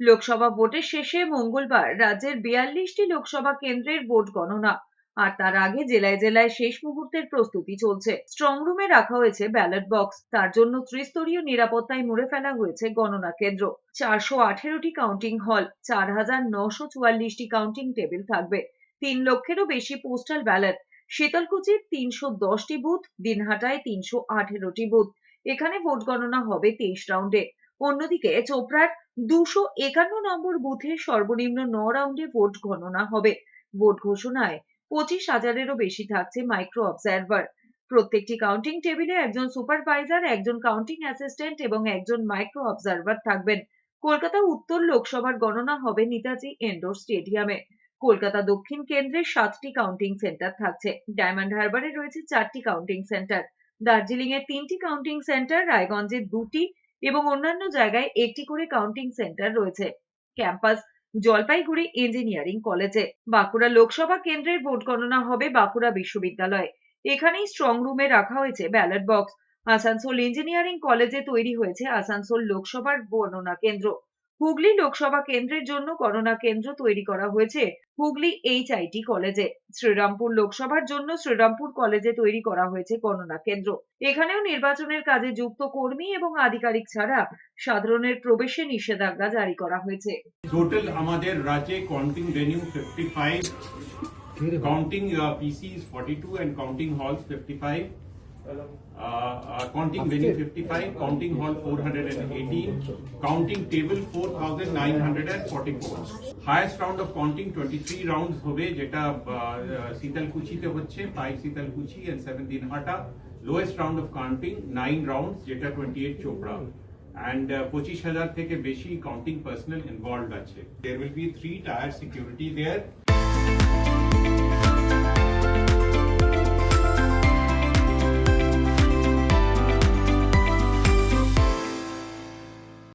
লোকসভা ভোটের শেষে মঙ্গলবার রাজ্যের বিয়াল্লিশটি লোকসভা কেন্দ্রের ভোট গণনা। আর তার আগে জেলায় জেলায় শেষ মুহূর্তের প্রস্তুতি চলছে। স্ট্রং রুমে রাখা হয়েছে ব্যালট বক্স তার জন্য ত্রিস্তরীয় নিরাপত্তায় মুড়ে ফেলা হয়েছে গণনা কেন্দ্র। চারশো আঠেরোটি কাউন্টিং হল চার হাজার নশো চুয়াল্লিশটি কাউন্টিং টেবিল থাকবে। তিন লক্ষেরও বেশি পোস্টাল ব্যালট শীতলকুচির তিনশো দশটি বুথ দিনহাটায় তিনশো আঠেরোটি বুথ এখানে ভোট গণনা হবে তেইশ রাউন্ডে অন্যদিকে চোপড়ার দুশো একান্ন নম্বর বুথে সর্বনিম্ন ন রাউন্ডে ভোট গণনা হবে। ভোট ঘোষণায় পঁচিশ হাজারেরও বেশি থাকছে মাইক্রো অবজারভার। প্রত্যেকটি কাউন্টিং টেবিলে একজন সুপারভাইজার একজন কাউন্টিং অ্যাসিস্ট্যান্ট এবং একজন মাইক্রো অবজারভার থাকবেন। কলকাতা উত্তর লোকসভার গণনা হবে নেতাজি ইন্ডোর স্টেডিয়ামে। কলকাতা দক্ষিণ কেন্দ্রের সাতটি কাউন্টিং সেন্টার থাকছে। ডায়মন্ড হারবারে রয়েছে চারটি কাউন্টিং সেন্টার দার্জিলিং এর তিনটি কাউন্টিং সেন্টার রায়গঞ্জের দুটি এবং অন্যান্য জায়গায় একটি করে কাউন্টিং সেন্টার রয়েছে। ক্যাম্পাস জলপাইগুড়ি ইঞ্জিনিয়ারিং কলেজে বাঁকুড়া লোকসভা কেন্দ্রের ভোট গণনা হবে বাঁকুড়া বিশ্ববিদ্যালয়ে। এখানেই স্ট্রং রুমে রাখা হয়েছে ব্যালট বক্স আসানসোল ইঞ্জিনিয়ারিং কলেজে তৈরি হয়েছে আসানসোল লোকসভার গণনা কেন্দ্র। হুগলি লোকসভা কেন্দ্রের জন্য গণনা কেন্দ্র তৈরি করা হয়েছে হুগলি এইচআইটি কলেজে। শ্রীরামপুর লোকসভার জন্য শ্রীরামপুর কলেজে তৈরি করা হয়েছে গণনা কেন্দ্র। এখানেও নির্বাচনের কাজে যুক্ত কর্মী এবং আধিকারিক ছাড়া সাধারণের প্রবেশে নিষেধাজ্ঞা জারি করা হয়েছে। টোটাল আমাদের রাজ্যে counting venue 55 counting PCs 42 and counting halls 55 uh, uh, counting venue 55 counting hall 418 counting table 4944 highest round of counting 23 rounds হবে যেটা শীতলকুচিতে হচ্ছে 5 Sitalkuchi and 7 Dinhata lowest round of counting 9 rounds যেটা 28 চোপড়া and পঁচিশ হাজার থেকে বেশি কাউন্টিং পার্সোনাল ইনভলভড আছে there will be three tier security there